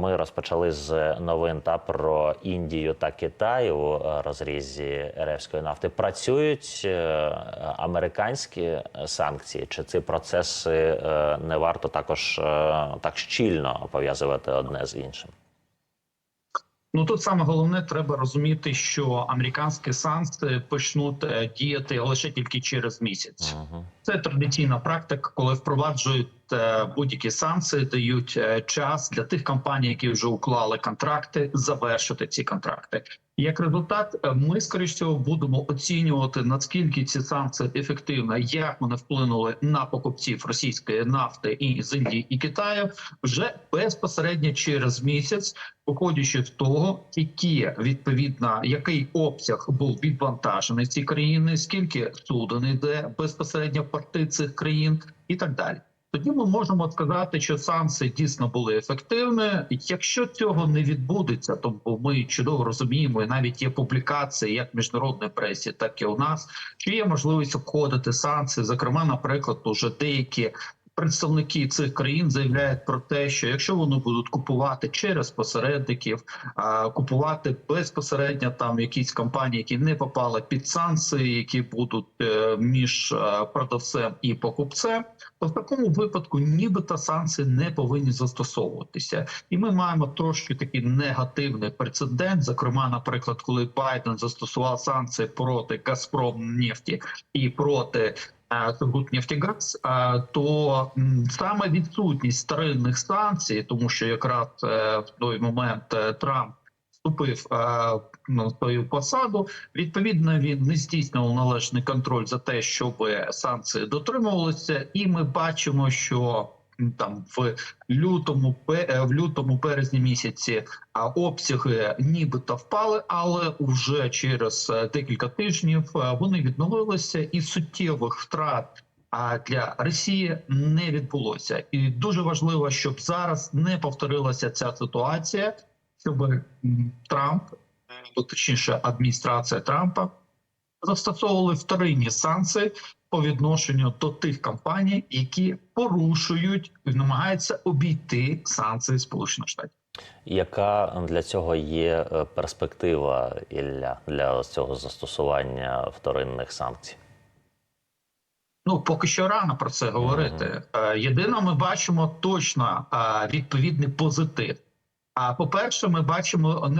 ми розпочали з новин та про Індію та Китай у е, розрізі РФської нафти. Працюють е, американські санкції, чи ці процеси е, не варто також так щільно пов'язувати одне з іншим? Ну тут саме головне треба розуміти, що американські санкції почнуть діяти лише тільки через місяць. Це традиційна практика, коли впроваджують будь-які санкції, дають е, час для тих компаній, які вже уклали контракти, завершити ці контракти. Як результат, е, ми скоріш всього будемо оцінювати наскільки ці санкції ефективні, як вони вплинули на покупців російської нафти і з Індії і Китаю вже безпосередньо через місяць, виходячи з того, які відповідно який обсяг був відвантажений в ці країни, скільки суден йде безпосередньо в порти цих країн, і так далі. Тоді ми можемо сказати, що санкції дійсно були ефективні. Якщо цього не відбудеться, то бо ми чудово розуміємо, і навіть є публікації як в міжнародній пресі, так і у нас, що є можливість обходити санкції. Зокрема, наприклад, уже деякі представники цих країн заявляють про те, що якщо вони будуть купувати через посередників, купувати безпосередньо там якісь компанії, які не попали під санкції, які будуть е, між е, продавцем і покупцем, то в такому випадку нібито санкції не повинні застосовуватися, і ми маємо трошки такий негативний прецедент. Зокрема, наприклад, коли Байден застосував санкції проти Газпром нефті і проти Сургутнефтегаз, то саме відсутність старинних санкцій, тому що якраз е, в той момент е, Трамп вступив е, на свою посаду. Відповідно, він не здійснював належний контроль за те, щоб санкції дотримувалися, і ми бачимо, що там в лютому, е, в лютому березні місяці обсяги нібито впали, але вже через е, декілька тижнів е, вони відновилися, і суттєвих втрат. А для Росії не відбулося, і дуже важливо, щоб зараз не повторилася ця ситуація, щоб Трамп, точніше, адміністрація Трампа застосовували вторинні санкції по відношенню до тих компаній, які порушують і намагаються обійти санкції Сполучених Штатів. Яка для цього є е, перспектива Ілля для цього застосування вторинних санкцій? Ну поки що рано про це говорити. Е, Єдине, ми бачимо точно е, відповідний позитив. А по-перше, ми бачимо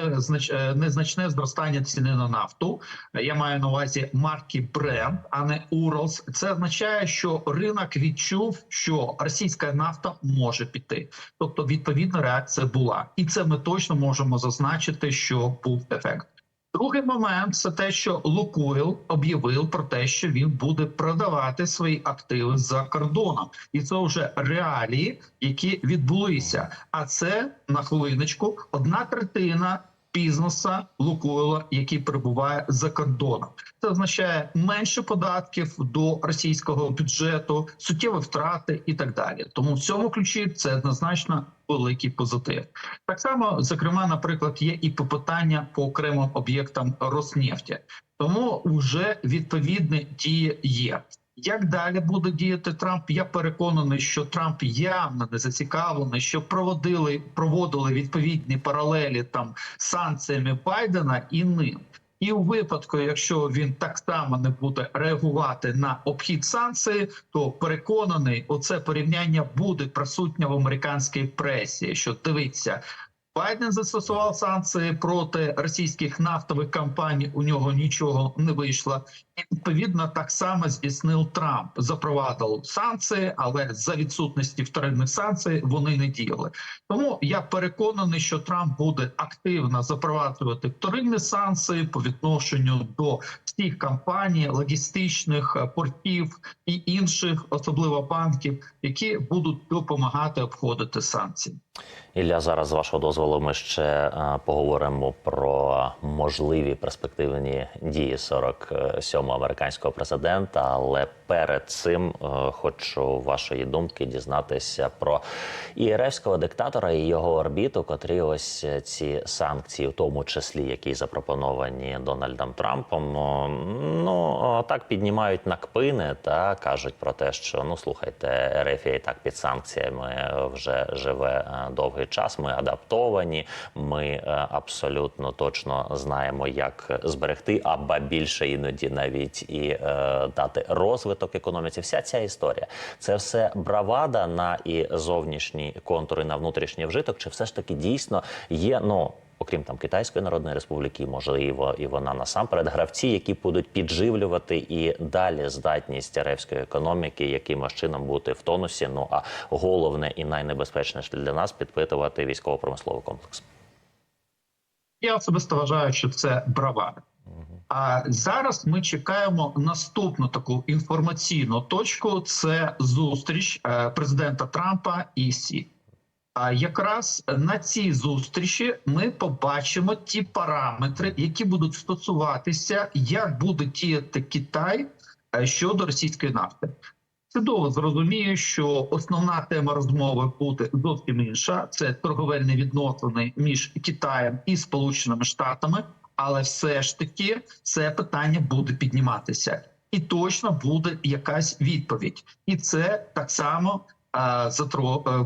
е, незначне зростання ціни на нафту. Я маю на увазі марки Brent, а не Urals. Це означає, що ринок відчув, що російська нафта може піти. Тобто, відповідна реакція була, і це ми точно можемо зазначити, що був ефект. Другий момент це те, що Лукойл об'явив про те, що він буде продавати свої активи за кордоном, і це вже реалії, які відбулися. А це на хвилиночку одна третина бізнеса Лукойла, який перебуває за кордоном. Це означає менше податків до російського бюджету, суттєві втрати і так далі. Тому в цьому ключі це однозначно великий позитив. Так само, зокрема, наприклад, є і попитання по окремим об'єктам Роснефті. Тому вже відповідні дії є. Як далі буде діяти Трамп? Я переконаний, що Трамп явно не зацікавлений, що проводили проводили відповідні паралелі там санкціями Байдена і ним. І у випадку, якщо він так само не буде реагувати на обхід санкцій, то переконаний, оце порівняння буде присутнє в американській пресі. Що дивиться, Байден застосував санкції проти російських нафтових компаній. У нього нічого не вийшло. І відповідно так само здійснив Трамп. Запровадив санкції, але за відсутності вторинних санкцій вони не діяли. Тому я переконаний, що Трамп буде активно запроваджувати вторинні санкції по відношенню до всіх компаній, логістичних е, портів і інших, особливо банків, які будуть допомагати обходити санкції. Ілля, зараз з вашого дозволу ми ще е, поговоримо про можливі перспективні дії 47-го американського президента. Але перед цим е, хочу вашої думки дізнатися про ІРФського диктатора і його орбіту, котрі ось ці санкції, в тому числі які запропоновані Дональдом Трампом, ну так піднімають на кпини та кажуть про те, що ну слухайте, РФ і так під санкціями вже живе е, довгий час. Ми адаптовані. Контрольовані. Ми е, абсолютно точно знаємо, як зберегти, або більше іноді навіть і е, дати розвиток економіці. Вся ця історія це все бравада на і зовнішні контури на внутрішній вжиток. Чи все ж таки дійсно є ну? Окрім там Китайської Народної Республіки, можливо, і вона насамперед гравці, які будуть підживлювати і далі здатність ревської економіки, якимось чином бути в тонусі. Ну а головне і найнебезпечніше для нас підпитувати військово-промисловий комплекс. Я особисто вважаю, що це бравада. А зараз ми чекаємо наступну таку інформаційну точку: це зустріч е, президента Трампа і Сі. А якраз на цій зустрічі ми побачимо ті параметри, які будуть стосуватися, як буде діяти Китай е, щодо російської нафти. Чудово зрозумію, що основна тема розмови буде зовсім інша: це торговельні відносини між Китаєм і Сполученими Штатами, але все ж таки це питання буде підніматися, і точно буде якась відповідь, і це так само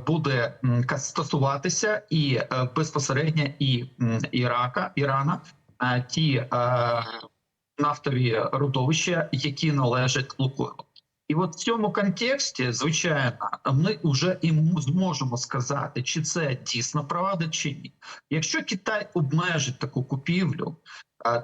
буде м, стосуватися і е, безпосередньо і Ірака, Ірана, е, ті е, нафтові родовища, які належать Лукойлу. І от в цьому контексті, звичайно, ми вже і зможемо сказати, чи це дійсно правда, чи ні. Якщо Китай обмежить таку купівлю, е,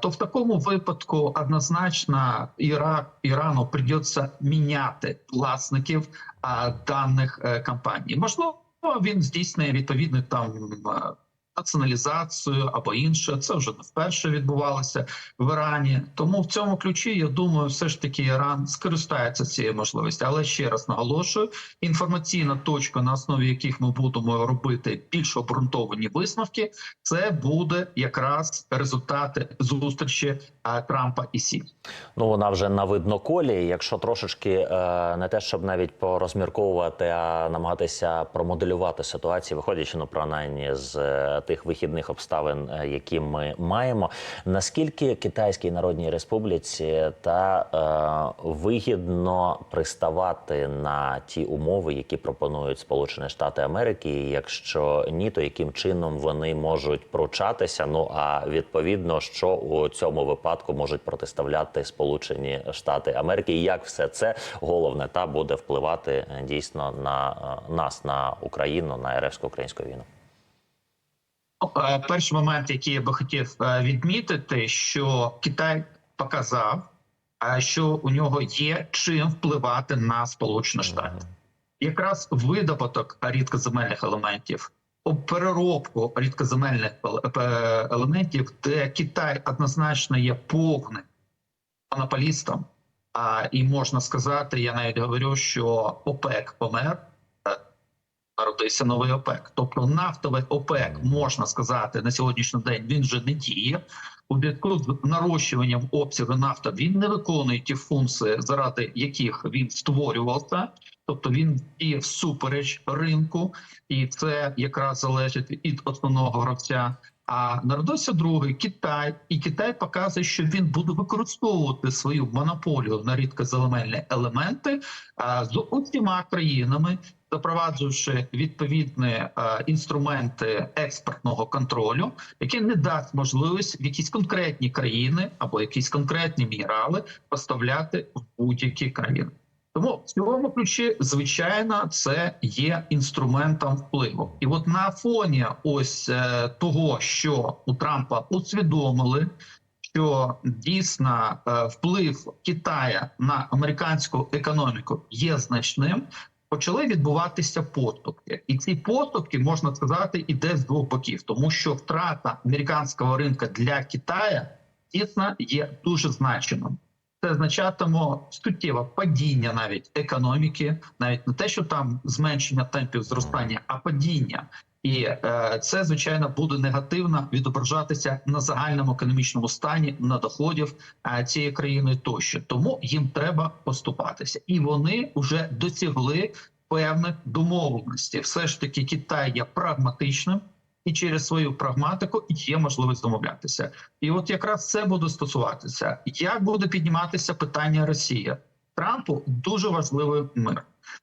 то в такому випадку однозначно Іра, Ірану придеться міняти власників а даних е, компаній. Можливо, він здійснює відповідний там е, націоналізацію або інше. Це вже не вперше відбувалося в Ірані. Тому в цьому ключі я думаю, все ж таки Іран скористається цією можливістю. Але ще раз наголошую: інформаційна точка, на основі яких ми будемо робити більш обґрунтовані висновки, це буде якраз результати зустрічі е, Трампа і Сі. Ну вона вже на видноколі. Якщо трошечки е, не те, щоб навіть порозмірковувати, а намагатися промоделювати ситуацію, виходячи ну принаймні з е, тих вихідних обставин, е, які ми маємо. Наскільки Китайській Народній Республіці та е, вигідно приставати на ті умови, які пропонують Сполучені Штати Америки, і якщо ні, то яким чином вони можуть пручатися? Ну а відповідно, що у цьому випадку можуть протиставляти Сполучені Штати Америки, і як все це головне та буде впливати е, дійсно на е, нас, на Україну, на РФсько-українську війну. Ну, е, Перший момент, який я би хотів е, відмітити, що Китай показав, е, що у нього є чим впливати на Сполучені Штати. Якраз видобуток рідкоземельних елементів, переробку рідкоземельних елементів, де Китай однозначно є повним монополістом. А і можна сказати, я навіть говорю, що ОПЕК помер. Народився новий ОПЕК. Тобто нафтовий ОПЕК можна сказати на сьогоднішній день він вже не діє. У зв'язку з нарощуванням обсягу нафти він не виконує ті функції, заради яких він створювався. Тобто він діє всупереч ринку, і це якраз залежить від основного гравця. А народився другий Китай, і Китай показує, що він буде використовувати свою монополію на рідкоземельні елементи з усіма країнами, запроваджуючи відповідні е, інструменти експортного контролю, які не дасть можливість в якісь конкретні країни або якісь конкретні мінерали поставляти в будь-які країни. Тому в цьому ключі, звичайно, це є інструментом впливу. І от на фоні ось е, того, що у Трампа усвідомили, що дійсно е, вплив Китая на американську економіку є значним. Почали відбуватися поступки, і ці поступки можна сказати іде з двох боків, тому що втрата американського ринка для Китая дійсно є дуже значимим. Це означатиме суттєве падіння навіть економіки, навіть не те, що там зменшення темпів зростання, а падіння. І е, це звичайно буде негативно відображатися на загальному економічному стані на доходів е, цієї країни тощо. Тому їм треба поступатися, і вони вже досягли певних домовленостей. Все ж таки, Китай є прагматичним. І через свою прагматику є можливість домовлятися, і от якраз це буде стосуватися, як буде підніматися питання Росії Трампу. Дуже важливий мир.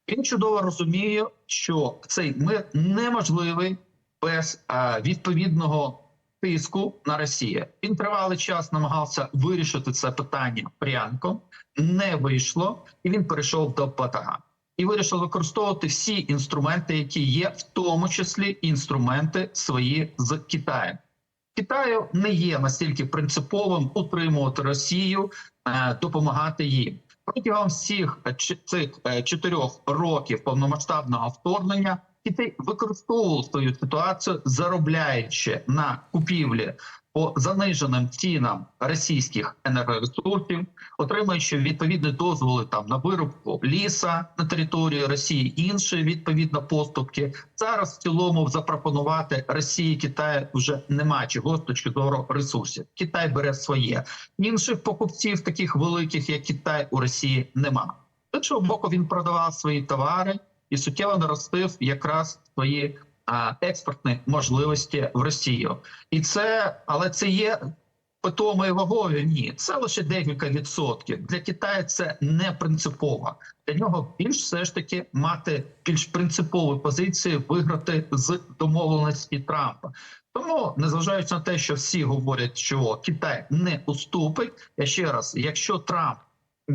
Він чудово розуміє, що цей мир неможливий без е, відповідного тиску на Росію. Він тривалий час намагався вирішити це питання прянком, не вийшло, і він перейшов до батага. І вирішив використовувати всі інструменти, які є, в тому числі інструменти свої з Китаєм. Китаю не є настільки принциповим утримувати Росію, е, допомагати їм протягом всіх е, цих е, чотирьох років повномасштабного вторгнення. Китай використовував свою ситуацію, заробляючи на купівлі по заниженим цінам російських енергоресурсів, отримуючи відповідні дозволи там на вирубку ліса на території Росії, інші відповідно поступки. Зараз в цілому запропонувати Росії Китаю вже нема чого з точки зору ресурсів. Китай бере своє інших покупців, таких великих як Китай, у Росії нема. З іншого боку, він продавав свої товари і суттєво наростив якраз свої експортні можливості в Росію. І це, але це є питомою вагою. Ні, це лише декілька відсотків. Для Китаю це не принципово. Для нього більш все ж таки мати більш принципові позиції виграти з домовленості Трампа. Тому, незважаючи на те, що всі говорять, що Китай не уступить, я ще раз, якщо Трамп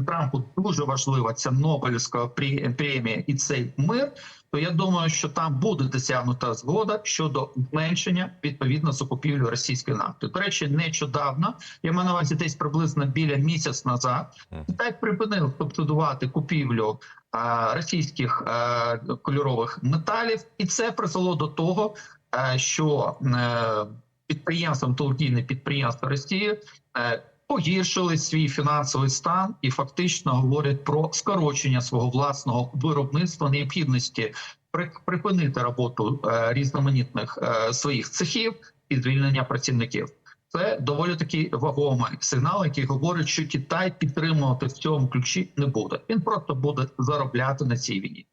Трампу дуже важлива ця Нобелівська премія і цей мир, то я думаю, що там буде досягнута згода щодо зменшення відповідно закупівлі російської нафти. До речі, нещодавно я маю на увазі десь приблизно біля місяць назад. Китай припинив субсидувати купівлю а, російських а, кольорових металів, і це призвело до того, а, що е, підприємства, металургійні підприємства Росії е, погіршили свій фінансовий стан і фактично говорять про скорочення свого власного виробництва, необхідності при- припинити роботу е, різноманітних е, своїх цехів і звільнення працівників. Це доволі таки вагомий сигнал, який говорить, що Китай підтримувати в цьому ключі не буде. Він просто буде заробляти на цій війні.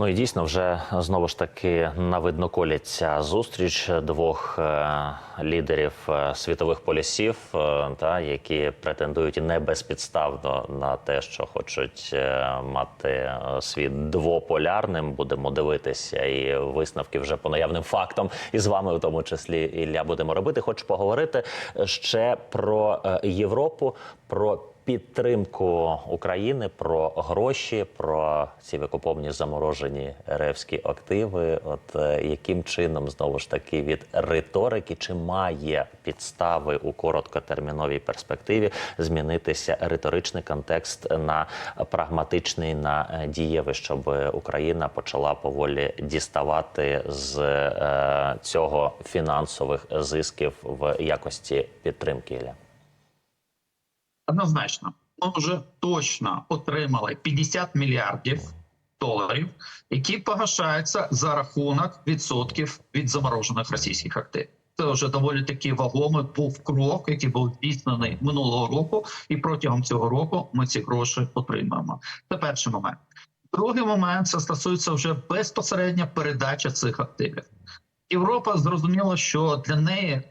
Ну і дійсно, вже знову ж таки на видно коляться зустріч двох е, лідерів е, світових полісів, е, та які претендують не безпідставно на те, що хочуть мати світ двополярним. Будемо дивитися, і висновки вже по наявним фактам, і з вами, в тому числі, Ілля, будемо робити. Хочу поговорити ще про Європу, про підтримку України, про гроші, про ці викуповні заморожені РФські активи. От е, яким чином знову ж таки від риторики чи має підстави у короткотерміновій перспективі змінитися риторичний контекст на прагматичний на е, дієвий, щоб Україна почала поволі діставати з е, цього фінансових зисків в якості підтримки Ілля? Однозначно, ми вже точно отримали 50 мільярдів доларів, які погашаються за рахунок відсотків від заморожених російських активів. Це вже доволі таки вагомий був крок, який був здійснений минулого року, і протягом цього року ми ці гроші отримаємо. Це перший момент. Другий момент це стосується вже безпосередньо передачі цих активів. Європа зрозуміла, що для неї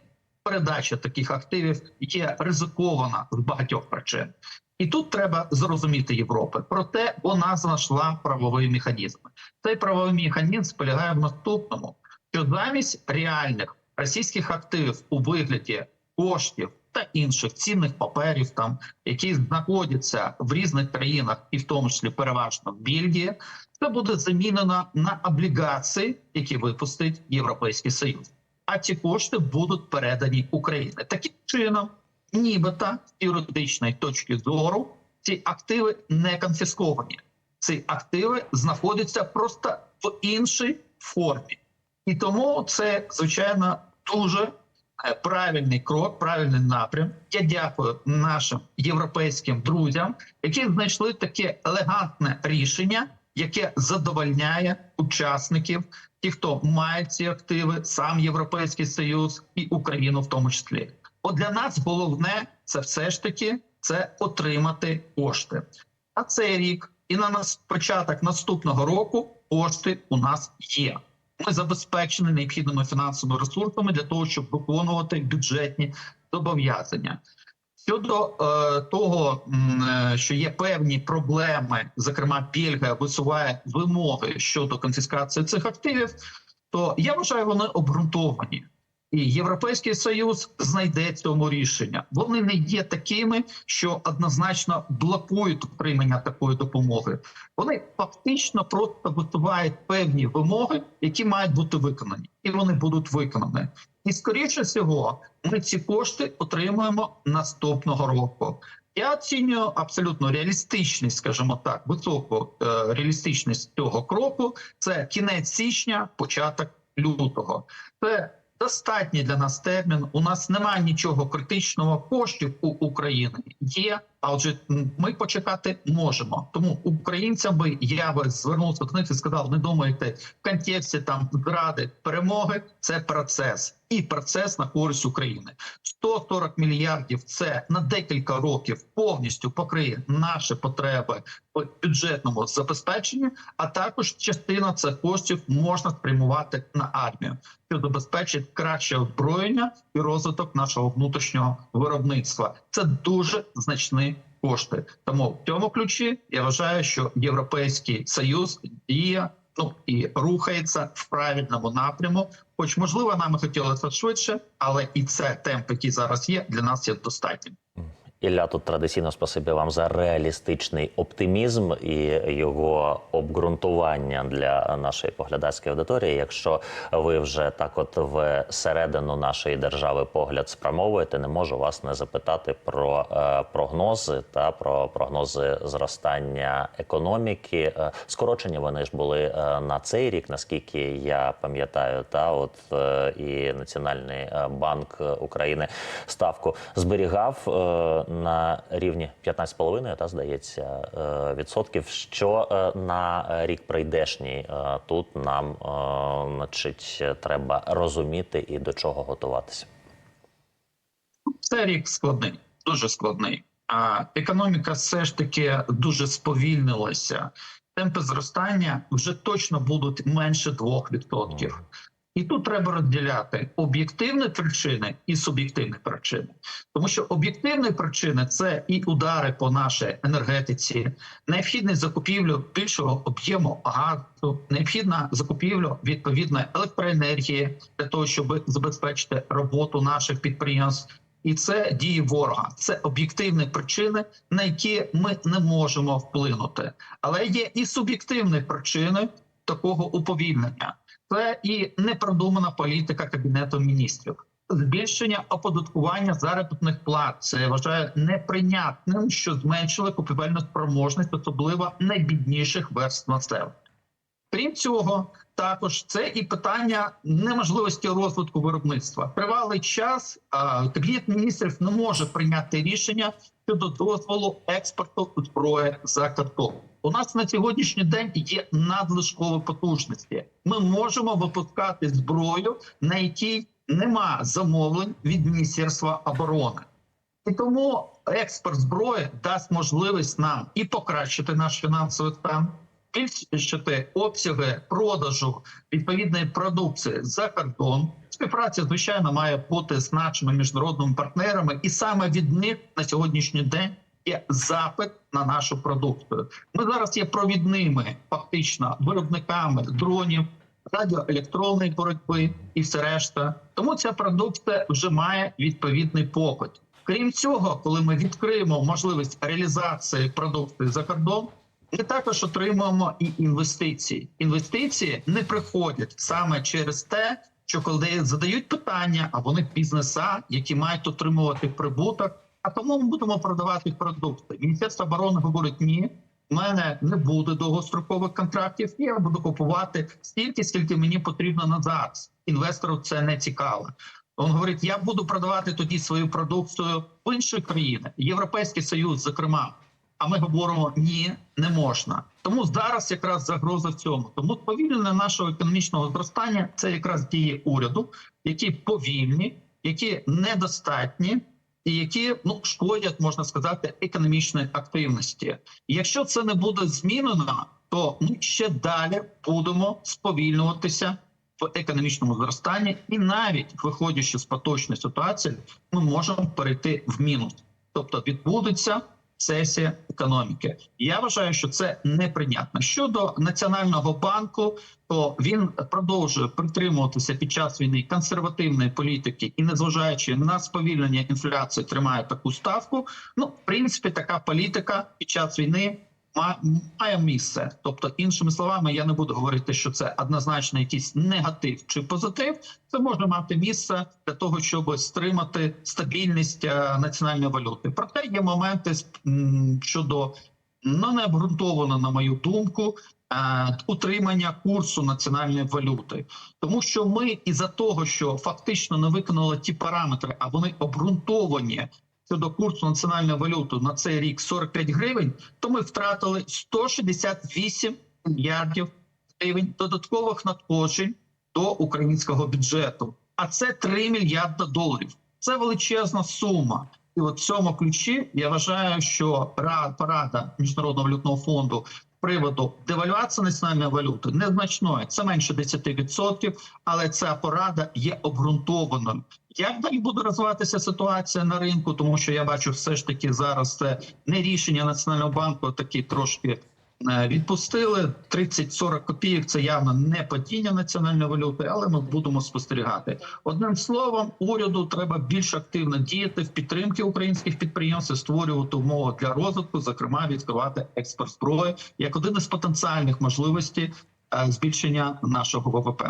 передача таких активів є ризикована з багатьох причин. І тут треба зрозуміти Європи. Проте вона знайшла правовий механізм. Цей правовий механізм полягає в наступному: що замість реальних російських активів у вигляді коштів та інших цінних паперів, там які знаходяться в різних країнах, і в тому числі переважно в Бельгії, це буде замінено на облігації, які випустить Європейський Союз. А ці кошти будуть передані Україні. Таким чином, нібито з юридичної точки зору, ці активи не конфісковані. Ці активи знаходяться просто в іншій формі, і тому це звичайно дуже е, правильний крок, правильний напрям. Я дякую нашим європейським друзям, які знайшли таке елегантне рішення, яке задовольняє учасників, ті, хто має ці активи, сам Європейський Союз і Україну в тому числі. От для нас головне це все ж таки це отримати кошти. А цей рік і на нас початок наступного року кошти у нас є. Ми забезпечені необхідними фінансовими ресурсами для того, щоб виконувати бюджетні зобов'язання. Щодо е, того, е, що є певні проблеми, зокрема, пільга висуває вимоги щодо конфіскації цих активів. то я вважаю, вони обґрунтовані. І Європейський Союз знайде цьому рішення. Вони не є такими, що однозначно блокують отримання такої допомоги. Вони фактично просто висувають певні вимоги, які мають бути виконані, і вони будуть виконані. І скоріше всього, ми ці кошти отримуємо наступного року. Я оцінюю абсолютно реалістичність, скажімо так, високу е, реалістичність цього кроку. Це кінець січня, початок лютого. Це достатній для нас термін. У нас немає нічого критичного. Коштів у України є. А отже, ми почекати можемо. Тому українцям би я би звернувся до них і сказав: не думайте в контексті там зради перемоги. Це процес і процес на користь України. 140 мільярдів це на декілька років повністю покриє наші потреби в бюджетному забезпеченні, а також частина цих коштів можна спрямувати на армію, що забезпечить краще озброєння і розвиток нашого внутрішнього виробництва. Це дуже значні кошти. Тому в цьому ключі я вважаю, що європейський союз діє ну і рухається в правильному напряму. Хоч можливо, нам хотілося швидше, але і це темп, який зараз є, для нас є достатнім. Ілля, тут традиційно спасибі вам за реалістичний оптимізм і його обґрунтування для нашої поглядацької аудиторії. Якщо ви вже так, от в середину нашої держави погляд спрямовуєте, не можу вас не запитати про е, прогнози та про прогнози зростання економіки. Е, скорочення вони ж були е, на цей рік, наскільки я пам'ятаю, та от е, і Національний е, банк України ставку зберігав. Е, на рівні 15,5, та здається, е, відсотків. Що е, на рік прийдешній е, тут нам, значить, треба розуміти і до чого готуватися. Це рік складний, дуже складний. А економіка все ж таки дуже сповільнилася. Темпи зростання вже точно будуть менше 2%. І тут треба розділяти об'єктивні причини і суб'єктивні причини, тому що об'єктивні причини це і удари по нашій енергетиці, необхідність закупівлю більшого об'єму газу, необхідна закупівля відповідної електроенергії для того, щоб забезпечити роботу наших підприємств. І це дії ворога. Це об'єктивні причини, на які ми не можемо вплинути. Але є і суб'єктивні причини такого уповільнення. Це і непродумана політика кабінету міністрів, збільшення оподаткування заробітних плат. Це я вважаю неприйнятним, що зменшили купівельну спроможність, особливо найбідніших верств населення. Крім цього, також це і питання неможливості розвитку виробництва. Тривалий час кабінет міністрів не може прийняти рішення щодо дозволу експорту зброї за кордон. У нас на сьогоднішній день є надлишкові потужності. Ми можемо випускати зброю, на якій нема замовлень від міністерства оборони. І тому експорт зброї дасть можливість нам і покращити наш фінансовий стан, збільшити обсяги продажу відповідної продукції за кордон. Співпраця, звичайно, має бути з нашими міжнародними партнерами, і саме від них на сьогоднішній день є запит на нашу продукцію. Ми зараз є провідними, фактично, виробниками дронів, радіоелектронної боротьби і все решта. Тому ця продукція вже має відповідний попит. Крім цього, коли ми відкриємо можливість реалізації продукції за кордон, ми також отримуємо і інвестиції. Інвестиції не приходять саме через те, що коли задають питання, а вони бізнеса, які мають отримувати прибуток. А тому ми будемо продавати продукти. Міністерство оборони говорить: ні, в мене не буде довгострокових контрактів. Я буду купувати стільки, скільки мені потрібно на зараз. Інвестору це не цікаво. Він говорить: я буду продавати тоді свою продукцію в інші країни, Європейський Союз, зокрема. А ми говоримо ні, не можна. Тому зараз якраз загроза в цьому. Тому сповільнення нашого економічного зростання це якраз дії уряду, які повільні, які недостатні. І які ну шкодять, можна сказати, економічної активності. І якщо це не буде змінено, то ми ще далі будемо сповільнюватися в економічному зростанні, і навіть виходячи з поточної ситуації, ми можемо перейти в мінус. Тобто відбудеться рецесія економіки. Я вважаю, що це неприйнятно. Щодо національного банку, то він продовжує притримуватися під час війни консервативної політики і, незважаючи на сповільнення інфляції, тримає таку ставку. Ну, в принципі, така політика під час війни має місце. Тобто, іншими словами, я не буду говорити, що це однозначно якийсь негатив чи позитив. Це може мати місце для того, щоб стримати стабільність е, національної валюти. Проте є моменти щодо ну необґрунтовано, на мою думку, е, утримання курсу національної валюти, тому що ми із-за того, що фактично не виконали ті параметри, а вони обґрунтовані щодо курсу національної валюти на цей рік 45 гривень, то ми втратили 168 мільярдів гривень додаткових надходжень до українського бюджету. А це 3 мільярда доларів. Це величезна сума. І от в цьому ключі я вважаю, що ра- порада міжнародного валютного фонду приводу девальвації національної валюти незначною. Це менше 10%, але ця порада є обґрунтованою. Як далі буде розвиватися ситуація на ринку? Тому що я бачу, все ж таки зараз це не рішення національного банку, такі трошки е, відпустили 30-40 копійок. Це явно не падіння національної валюти, але ми будемо спостерігати. Одним словом, уряду треба більш активно діяти в підтримки українських підприємств, створювати умови для розвитку, зокрема відкривати експорт зброї як один із потенціальних можливостей е, збільшення нашого ВВП.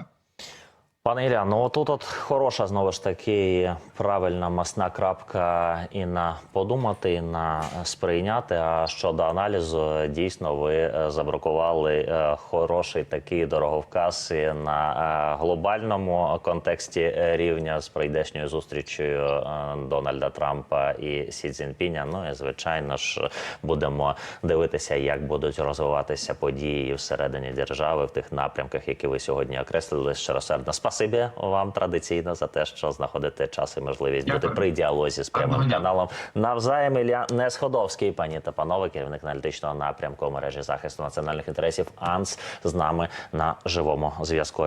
Пане Ілля, ну отут от хороша знову ж таки правильна масна крапка і на подумати, і на сприйняти. А щодо аналізу, дійсно ви е, забракували е, хороший такий дороговказ на е, глобальному контексті рівня з прийдешньою зустрічю е, Дональда Трампа і Сі Цзіньпіня. Ну і звичайно ж будемо дивитися, як будуть розвиватися події всередині держави в тих напрямках, які ви сьогодні окреслили. Щиросердно спасибі вам традиційно за те, що знаходите час і можливість бути при діалозі з прямим Дякую. каналом. Навзаєм Ілля Несходовський, пані та панове, керівник аналітичного напрямку мережі захисту національних інтересів АНС з нами на живому зв'язку.